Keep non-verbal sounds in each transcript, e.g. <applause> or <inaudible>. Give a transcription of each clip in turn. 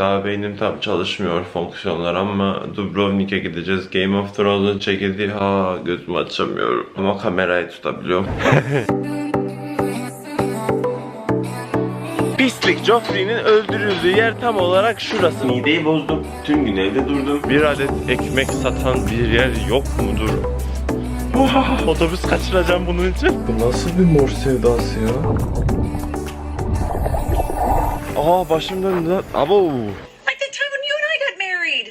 Daha beynim tam çalışmıyor fonksiyonlar ama Dubrovnik'e gideceğiz. Game of Thrones'un çekildiği ha gözümü açamıyorum. Ama kamerayı tutabiliyorum. <laughs> Pislik Joffrey'nin öldürüldüğü yer tam olarak şurası. Mideyi bozdum. Tüm gün evde durdum. Bir adet ekmek satan bir yer yok mudur? Otobüs kaçıracağım bunun için. Bu nasıl bir mor sevdası ya? Aa başım döndü. Abo. Like the time when you and I got married.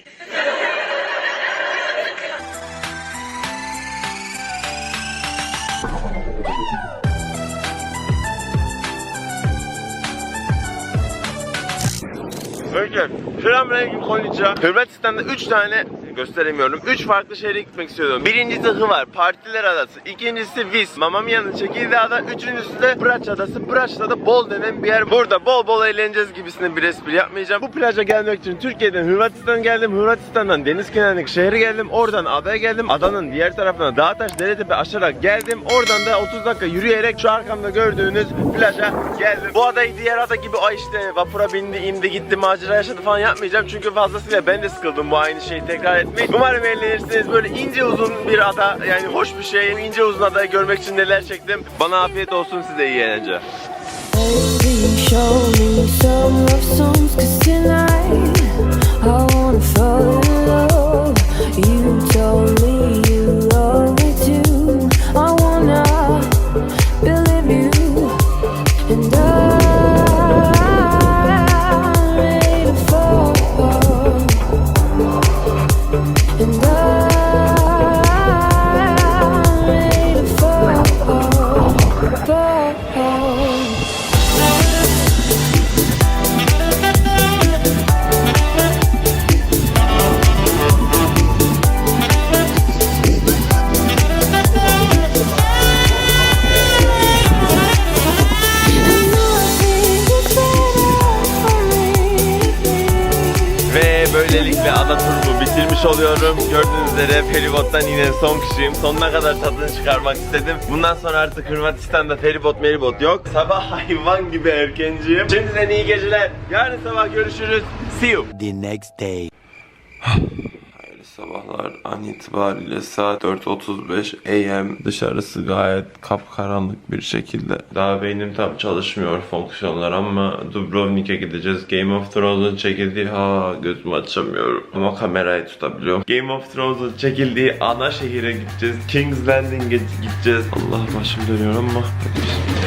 Peki. Selamünaleyküm konnichiwa. Hırvatistan'da 3 tane gösteremiyorum. 3 farklı şehre gitmek istiyordum. Birincisi Hvar, Partiler Adası. İkincisi Vis, Mamma Mia'nın çekildiği ada. Üçüncüsü de Braç Adası. Braç'ta da bol denen bir yer. Burada bol bol eğleneceğiz gibisine bir espri yapmayacağım. Bu plaja gelmek için Türkiye'den Hırvatistan'a geldim. Hırvatistan'dan deniz kenarındaki şehre geldim. Oradan adaya geldim. Adanın diğer tarafına Dağtaş, Deretepe aşarak geldim. Oradan da 30 dakika yürüyerek şu arkamda gördüğünüz plaja geldim. Bu adayı diğer ada gibi ay işte vapura bindi, indi, gitti, macera yaşadı falan yapmayacağım. Çünkü fazlasıyla ben de sıkıldım bu aynı şeyi tekrar etmeyi. Umarım eğlenirsiniz. Böyle ince uzun bir ada yani hoş bir şey. İnce uzun adayı görmek için neler çektim. Bana afiyet olsun size iyi eğlenceler. Please show me some love songs böylelikle ada turumu bitirmiş oluyorum. Gördüğünüz üzere feribottan yine son kişiyim. Sonuna kadar tadını çıkarmak istedim. Bundan sonra artık Hırvatistan'da feribot meribot yok. Sabah <laughs> hayvan gibi erkenciyim. Şimdiden iyi geceler. Yarın sabah görüşürüz. See you. the next day. <laughs> Sabahlar. An itibariyle saat 4.35 AM. Dışarısı gayet kapkaranlık bir şekilde. Daha beynim tam çalışmıyor fonksiyonlar ama Dubrovnik'e gideceğiz. Game of Thrones'un çekildiği ha gözümü açamıyorum. Ama kamerayı tutabiliyorum. Game of Thrones'un çekildiği ana şehire gideceğiz. King's Landing'e gideceğiz. Allah başım dönüyor ama. Hadi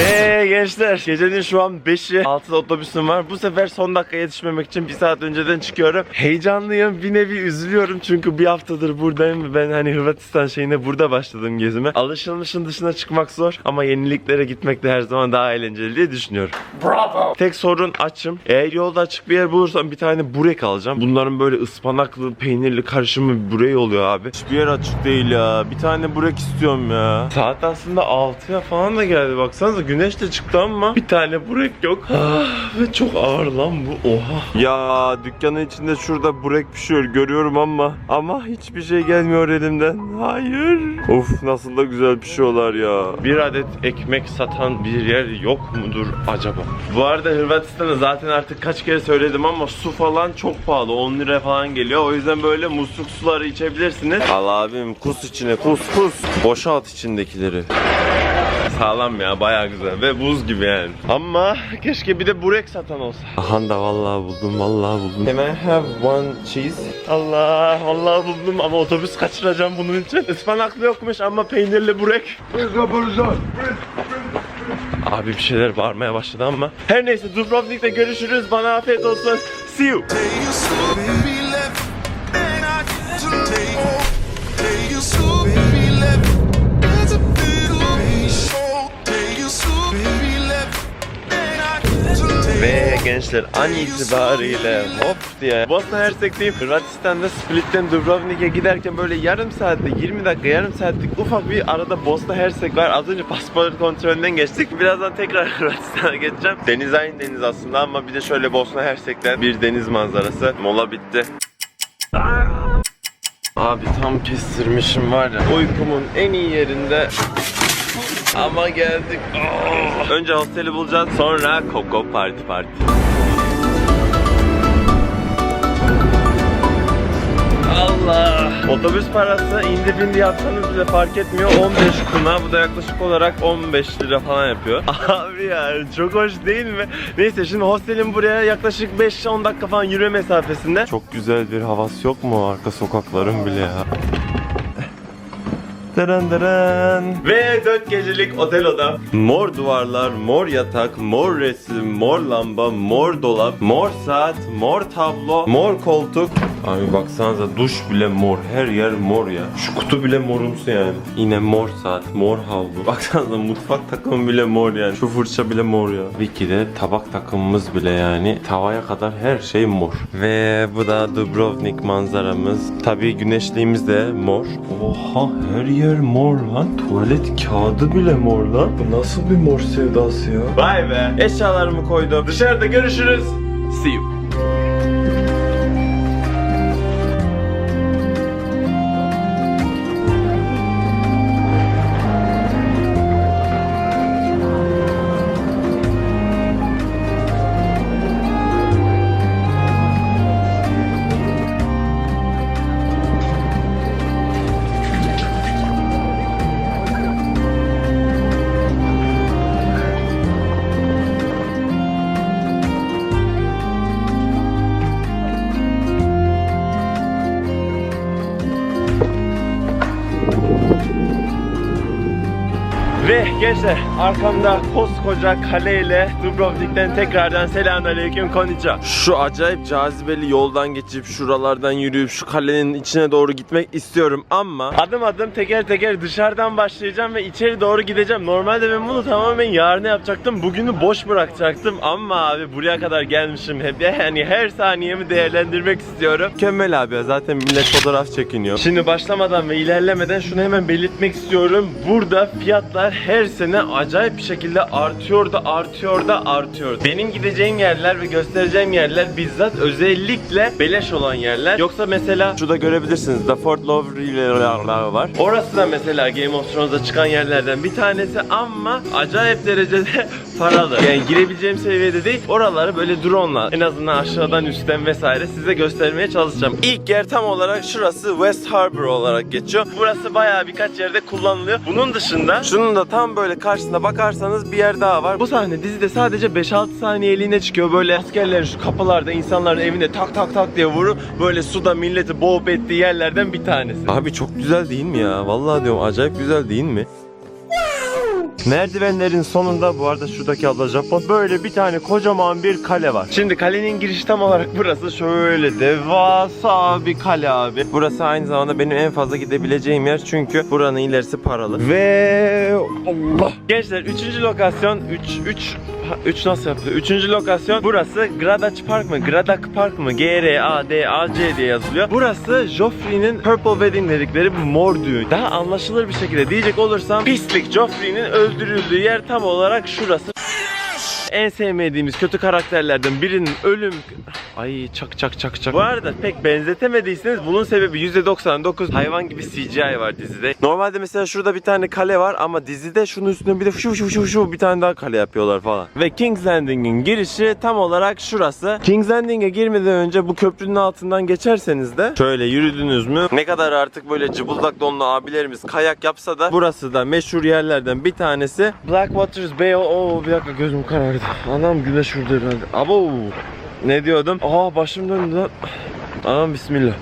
Ve gençler gecenin şu an 5'i 6'da otobüsüm var. Bu sefer son dakika yetişmemek için bir saat önceden çıkıyorum. Heyecanlıyım bir nevi üzülüyorum çünkü bir haftadır buradayım ben hani Hırvatistan şeyine burada başladım gezime. Alışılmışın dışına çıkmak zor ama yeniliklere gitmek de her zaman daha eğlenceli diye düşünüyorum. Bravo. Tek sorun açım. Eğer yolda açık bir yer bulursam bir tane burek alacağım. Bunların böyle ıspanaklı peynirli karışımı burek oluyor abi. Hiçbir yer açık değil ya. Bir tane burek istiyorum ya. Saat aslında 6'ya falan da geldi baksanıza güneş de çıktı ama bir tane burek yok. Ah, Ve çok ağır lan bu. Oha. Ya dükkanın içinde şurada burek pişiyor görüyorum ama ama hiçbir şey gelmiyor elimden. Hayır. Of nasıl da güzel pişiyorlar ya. Bir adet ekmek satan bir yer yok mudur acaba? Bu arada Hırvatistan'a zaten artık kaç kere söyledim ama su falan çok pahalı. 10 lira falan geliyor. O yüzden böyle musluk suları içebilirsiniz. Al abim kus içine kus kus. Boşalt içindekileri. Sağlam ya bayağı güzel ve buz gibi yani. Ama keşke bir de burek satan olsa. Aha da vallahi buldum vallahi buldum. Can I have one cheese? Allah vallahi buldum ama otobüs kaçıracağım bunun için. Ispanaklı yokmuş ama peynirli burek. Abi bir şeyler bağırmaya başladı ama. Her neyse Dubrovnik'te görüşürüz. Bana afiyet olsun. See you. Gençler an itibariyle hop diye Bosna Hersek'teyim. Hırvatistan'da Split'ten Dubrovnik'e giderken böyle yarım saatte 20 dakika yarım saatlik ufak bir arada Bosna Hersek var. Az önce pasaport kontrolünden geçtik. Birazdan tekrar <laughs> Hırvatistan'a geçeceğim. Deniz aynı deniz aslında ama bir de şöyle Bosna Hersek'ten bir deniz manzarası. Mola bitti. Abi tam kestirmişim var ya. Uykumun en iyi yerinde Ama geldik. Oh. Önce hosteli bulacağız. Sonra Coco Party Party. Allah. Otobüs parası indi bindi yapsanız bile fark etmiyor. 15 kuna. Bu da yaklaşık olarak 15 lira falan yapıyor. <laughs> Abi ya çok hoş değil mi? Neyse şimdi hostelin buraya yaklaşık 5-10 dakika falan yürüme mesafesinde. Çok güzel bir havası yok mu arka sokakların bile ya? Dırın dırın. Ve 4 gecelik otel oda. Mor duvarlar, mor yatak, mor resim, mor lamba, mor dolap, mor saat, mor tablo, mor koltuk. Abi baksanıza duş bile mor. Her yer mor ya. Şu kutu bile morumsu yani. Yine mor saat, mor havlu. <laughs> Baksanıza mutfak takımı bile mor yani. Şu fırça bile mor ya. Vicky'de tabak takımımız bile yani. Tavaya kadar her şey mor. Ve bu da Dubrovnik manzaramız. Tabii güneşliğimiz de mor. Oha her yer mor lan. Tuvalet kağıdı bile mor lan. Bu nasıl bir mor sevdası ya? Vay be. Eşyalarımı koydum. Dışarıda görüşürüz. See you. Ve gençler arkamda koskoca kaleyle Dubrovnik'ten tekrardan selamünaleyküm konnichiwa. Şu acayip cazibeli yoldan geçip şuralardan yürüyüp şu kalenin içine doğru gitmek istiyorum ama adım adım teker teker dışarıdan başlayacağım ve içeri doğru gideceğim. Normalde ben bunu tamamen yarına yapacaktım. Bugünü boş bırakacaktım ama abi buraya kadar gelmişim hep. Yani her saniyemi değerlendirmek istiyorum. Mükemmel abi ya zaten millet fotoğraf çekiniyor. Şimdi başlamadan ve ilerlemeden şunu hemen belirtmek istiyorum. Burada fiyatlar her sene acayip bir şekilde artıyor da artıyor da artıyor. Benim gideceğim yerler ve göstereceğim yerler bizzat özellikle beleş olan yerler. Yoksa mesela şurada görebilirsiniz. The Fort Lauderdale var. Orası da mesela Game of Thrones'da çıkan yerlerden bir tanesi ama acayip derecede paralı. Yani girebileceğim seviyede değil. Oraları böyle drone'la en azından aşağıdan üstten vesaire size göstermeye çalışacağım. İlk yer tam olarak şurası West Harbor olarak geçiyor. Burası bayağı birkaç yerde kullanılıyor. Bunun dışında şunun da tam böyle karşısına bakarsanız bir yer daha var. Bu sahne dizide sadece 5-6 saniyeliğine çıkıyor. Böyle askerlerin şu kapılarda insanların evinde tak tak tak diye vurur. Böyle suda milleti boğup ettiği yerlerden bir tanesi. Abi çok güzel değil mi ya? Vallahi diyorum acayip güzel değil mi? Merdivenlerin sonunda bu arada şuradaki abla Japon böyle bir tane kocaman bir kale var. Şimdi kalenin girişi tam olarak burası şöyle devasa bir kale abi. Burası aynı zamanda benim en fazla gidebileceğim yer çünkü buranın ilerisi paralı. Ve Allah. Gençler 3. lokasyon 3 3 3 nasıl yaptı? Üçüncü lokasyon burası Gradac Park mı? Gradak Park mı? G R A D A C diye yazılıyor. Burası Joffrey'nin Purple Wedding dedikleri mor düğün. Daha anlaşılır bir şekilde diyecek olursam pislik Joffrey'nin öldürüldüğü yer tam olarak şurası. En sevmediğimiz kötü karakterlerden birinin ölüm... Ay çak çak çak çak. Bu arada pek benzetemediyseniz bunun sebebi %99 hayvan gibi CGI var dizide. Normalde mesela şurada bir tane kale var ama dizide şunun üstüne bir de şu şu şu şu bir tane daha kale yapıyorlar falan. Ve King's Landing'in girişi tam olarak şurası. King's Landing'e girmeden önce bu köprünün altından geçerseniz de şöyle yürüdünüz mü ne kadar artık böyle cıbıldak donlu abilerimiz kayak yapsa da burası da meşhur yerlerden bir tanesi. Blackwaters Bay. Oo bir dakika gözüm karardı. Anam güneş vurdu herhalde. Abo. Ne diyordum? Aa başım döndü lan. Anam bismillah.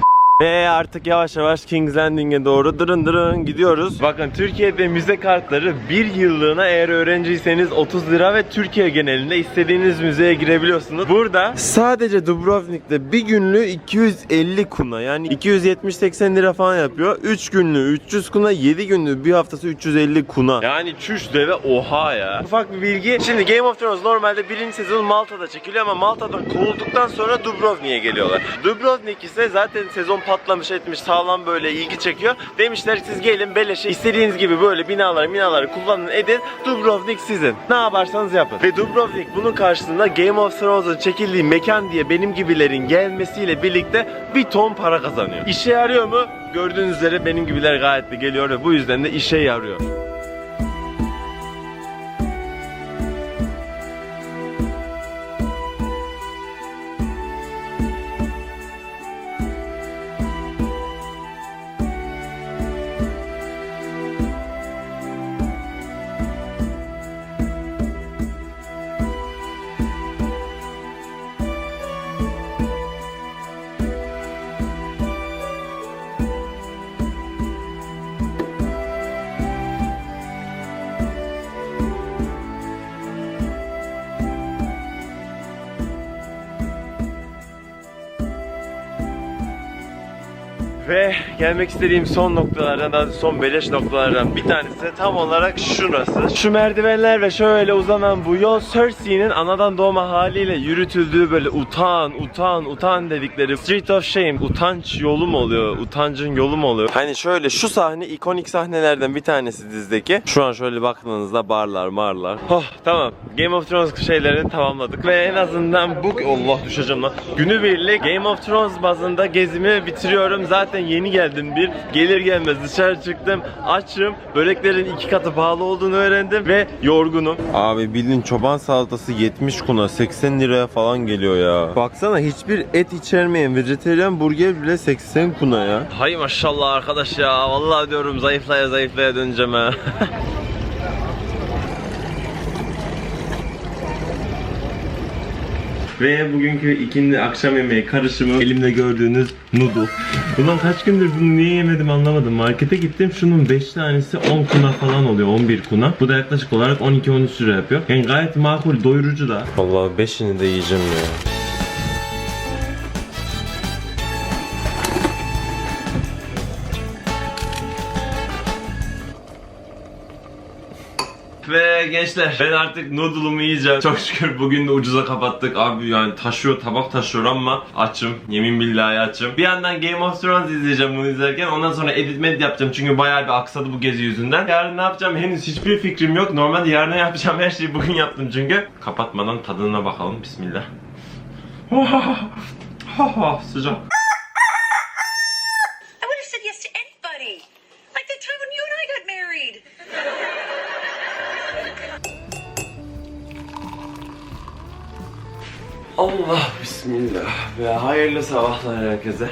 Ve artık yavaş yavaş King's Landing'e doğru dırın dırın gidiyoruz. Bakın Türkiye'de müze kartları bir yıllığına eğer öğrenciyseniz 30 lira ve Türkiye genelinde istediğiniz müzeye girebiliyorsunuz. Burada sadece Dubrovnik'te bir günlüğü 250 kuna yani 270-80 lira falan yapıyor. 3 günlüğü 300 kuna, 7 günlüğü bir haftası 350 kuna. Yani çüş deve oha ya. Ufak bir bilgi. Şimdi Game of Thrones normalde birinci sezon Malta'da çekiliyor ama Malta'dan kovulduktan sonra Dubrovnik'e geliyorlar. Dubrovnik ise zaten sezon patlamış etmiş sağlam böyle ilgi çekiyor. Demişler siz gelin beleşe istediğiniz gibi böyle binaları binaları kullanın edin. Dubrovnik sizin. Ne yaparsanız yapın. Ve Dubrovnik bunun karşılığında Game of Thrones'un çekildiği mekan diye benim gibilerin gelmesiyle birlikte bir ton para kazanıyor. İşe yarıyor mu? Gördüğünüz üzere benim gibiler gayet de geliyor ve bu yüzden de işe yarıyor. Ve gelmek istediğim son noktalardan, daha son beleş noktalardan bir tanesi tam olarak şurası. Şu merdivenler ve şöyle uzanan bu yol Cersei'nin anadan doğma haliyle yürütüldüğü böyle utan, utan, utan dedikleri Street of Shame, utanç yolu mu oluyor, utancın yolu mu oluyor? Hani şöyle şu sahne ikonik sahnelerden bir tanesi dizideki. Şu an şöyle baktığınızda barlar, marlar. Oh tamam. Game of Thrones şeylerini tamamladık ve en azından bu Allah düşeceğim lan. Günübirlik Game of Thrones bazında gezimi bitiriyorum. Zaten yeni geldim bir. Gelir gelmez dışarı çıktım. Açım. Böreklerin iki katı pahalı olduğunu öğrendim ve yorgunum. Abi bildiğin çoban salatası 70 kuna 80 liraya falan geliyor ya. Baksana hiçbir et içermeyen vejetaryen burger bile 80 kuna ya. Hay maşallah arkadaş ya. Vallahi diyorum zayıflaya zayıflaya döneceğim ha. <laughs> Ve bugünkü ikindi akşam yemeği karışımı elimde gördüğünüz noodle. Ulan kaç gündür bunu niye yemedim anlamadım. Markete gittim şunun 5 tanesi 10 kuna falan oluyor 11 kuna. Bu da yaklaşık olarak 12-13 lira yapıyor. Yani gayet makul doyurucu da. Vallahi 5'ini de yiyeceğim ya. Gençler ben artık noodle'umu yiyeceğim. Çok şükür bugün de ucuza kapattık. Abi yani taşıyor tabak taşıyor ama açım. Yemin billahi açım. Bir yandan Game of Thrones izleyeceğim bunu izlerken. Ondan sonra edit med yapacağım. Çünkü bayağı bir aksadı bu gezi yüzünden. Yarın ne yapacağım henüz hiçbir fikrim yok. Normalde yarın yapacağım her şeyi bugün yaptım çünkü. Kapatmadan tadına bakalım. Bismillah. <laughs> Sıcak. Allah bismillah ve hayırlı sabahlar herkese.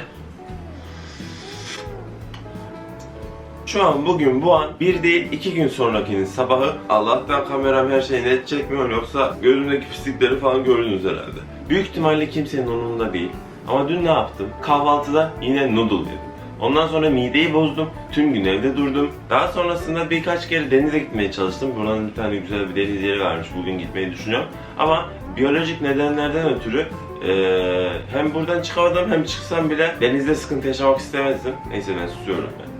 Şu an bugün bu an bir değil iki gün sonrakinin sabahı. Allah'tan kameram her şeyi net çekmiyor yoksa gözümdeki pislikleri falan gördünüz herhalde. Büyük ihtimalle kimsenin umurunda değil. Ama dün ne yaptım? Kahvaltıda yine noodle yedim. Ondan sonra mideyi bozdum. Tüm gün evde durdum. Daha sonrasında birkaç kere denize gitmeye çalıştım. Buranın bir tane güzel bir deniz yeri varmış. Bugün gitmeyi düşünüyorum. Ama biyolojik nedenlerden ötürü eee, hem buradan çıkamadım hem çıksam bile denizde sıkıntı yaşamak istemezdim. Neyse ben susuyorum ben.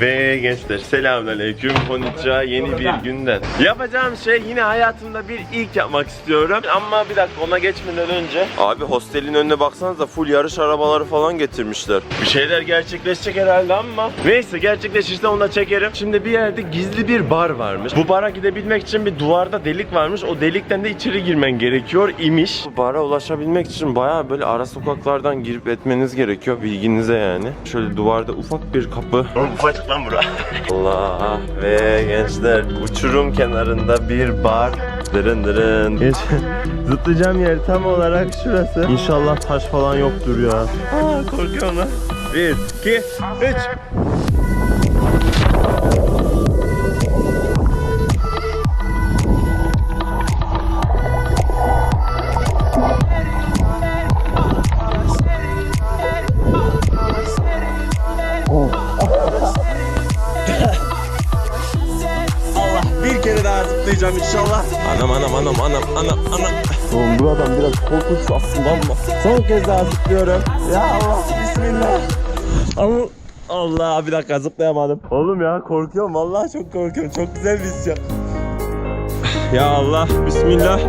Ve gençler selamünaleyküm konnichiwa yeni bir günden. Yapacağım şey yine hayatımda bir ilk yapmak istiyorum. Ama bir dakika ona geçmeden önce. Abi hostelin önüne baksanıza full yarış arabaları falan getirmişler. Bir şeyler gerçekleşecek herhalde ama. Neyse gerçekleşirse onu da çekerim. Şimdi bir yerde gizli bir bar varmış. Bu bara gidebilmek için bir duvarda delik varmış. O delikten de içeri girmen gerekiyor imiş. Bu bara ulaşabilmek için bayağı böyle ara sokaklardan girip etmeniz gerekiyor bilginize yani. Şöyle duvarda ufak bir kapı lan bura. <laughs> Allah ve gençler uçurum kenarında bir bar. Dırın dırın. Geç. <laughs> Zıplayacağım yer tam olarak şurası. İnşallah taş falan yoktur ya. Aa, korkuyorum lan. 1, 2, 3. Bir dakika zıplayamadım. Oğlum ya korkuyorum vallahi çok korkuyorum. Çok güzel bir his ya. Ya Allah bismillah.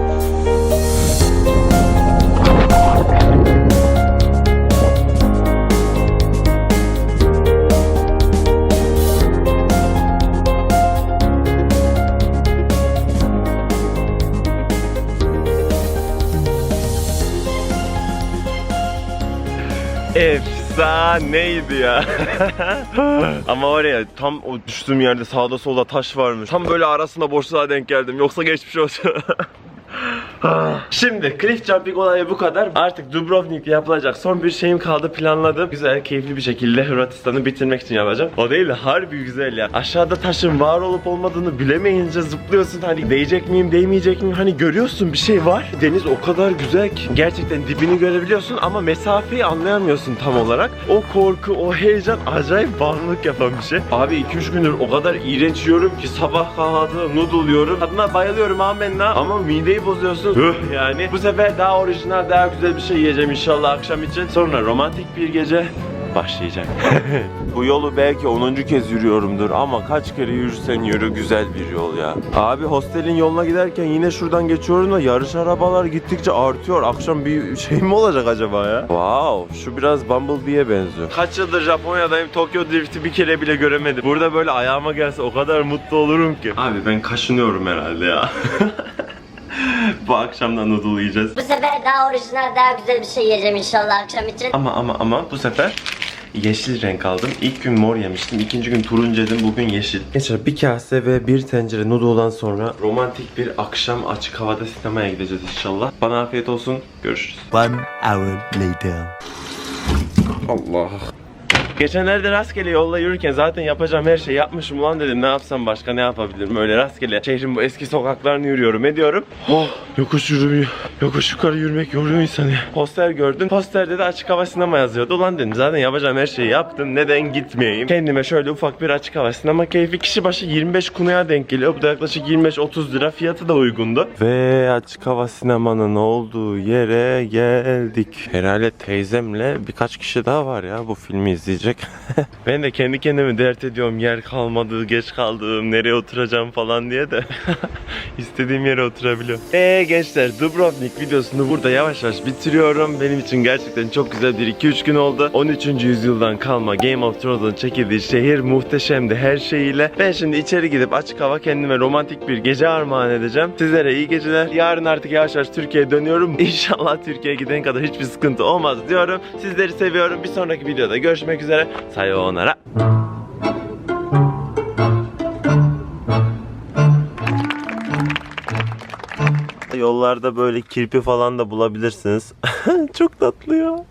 Efsaneydi ya. <laughs> Ama var ya tam o düştüğüm yerde sağda solda taş varmış. Tam böyle arasında boşluğa denk geldim. Yoksa geçmiş olsun. <laughs> Şimdi cliff jumping olayı bu kadar. Artık Dubrovnik'te yapılacak son bir şeyim kaldı planladım. Güzel, keyifli bir şekilde Hırvatistan'ı bitirmek için yapacağım. O değil de harbi güzel ya. Aşağıda taşın var olup olmadığını bilemeyince zıplıyorsun. Hani değecek miyim, değmeyecek miyim? Hani görüyorsun bir şey var. Deniz o kadar güzel ki. Gerçekten dibini görebiliyorsun ama mesafeyi anlayamıyorsun tam olarak. O korku, o heyecan acayip bağımlılık yapan bir şey. Abi 2-3 gündür o kadar iğrenç yiyorum ki sabah kahvaltıda noodle yiyorum. Tadına bayılıyorum amenna ama mideyi bozuyorsun. Olsun. Hıh yani. Bu sefer daha orijinal, daha güzel bir şey yiyeceğim inşallah akşam için. Sonra romantik bir gece başlayacak. <laughs> Bu yolu belki 10. kez yürüyorumdur ama kaç kere yürürsen yürü güzel bir yol ya. Abi hostelin yoluna giderken yine şuradan geçiyorum da yarış arabalar gittikçe artıyor. Akşam bir şey mi olacak acaba ya? Wow, şu biraz Bumblebee'ye benziyor. Kaç yıldır Japonya'dayım Tokyo Drift'i bir kere bile göremedim. Burada böyle ayağıma gelse o kadar mutlu olurum ki. Abi ben kaşınıyorum herhalde ya. <laughs> Bu akşam da noodle yiyeceğiz. Bu sefer daha orijinal, daha güzel bir şey yiyeceğim inşallah akşam için. Ama ama ama bu sefer yeşil renk aldım. İlk gün mor yemiştim. ikinci gün turuncu yedim. Bugün yeşil. Gençler bir kase ve bir tencere noodle'dan sonra romantik bir akşam açık havada sinemaya gideceğiz inşallah. Bana afiyet olsun. Görüşürüz. One hour later. Allah. Geçenlerde rastgele yolda yürürken zaten yapacağım her şeyi yapmışım ulan dedim ne yapsam başka ne yapabilirim öyle rastgele şehrin bu eski sokaklarını yürüyorum ediyorum. Oh yokuş yürümüyor. Yokuş yukarı yürümek yoruyor insanı. Poster gördüm. Posterde de açık hava sinema yazıyordu. Ulan dedim zaten yapacağım her şeyi yaptım neden gitmeyeyim. Kendime şöyle ufak bir açık hava sinema keyfi kişi başı 25 kunuya denk geliyor. Bu da yaklaşık 25-30 lira fiyatı da uygundu. Ve açık hava sinemanın olduğu yere geldik. Herhalde teyzemle birkaç kişi daha var ya bu filmi izleyecek. <laughs> ben de kendi kendime dert ediyorum yer kalmadı, geç kaldım, nereye oturacağım falan diye de <laughs> istediğim yere oturabiliyorum. Eee gençler Dubrovnik videosunu burada yavaş yavaş bitiriyorum. Benim için gerçekten çok güzel bir 2-3 gün oldu. 13. yüzyıldan kalma Game of Thrones'un çekildiği şehir muhteşemdi her şeyiyle. Ben şimdi içeri gidip açık hava kendime romantik bir gece armağan edeceğim. Sizlere iyi geceler. Yarın artık yavaş yavaş Türkiye'ye dönüyorum. <laughs> İnşallah Türkiye'ye gidene kadar hiçbir sıkıntı olmaz diyorum. Sizleri seviyorum. Bir sonraki videoda görüşmek üzere. Sayonara. Yollarda böyle kirpi falan da bulabilirsiniz. <laughs> Çok tatlı ya.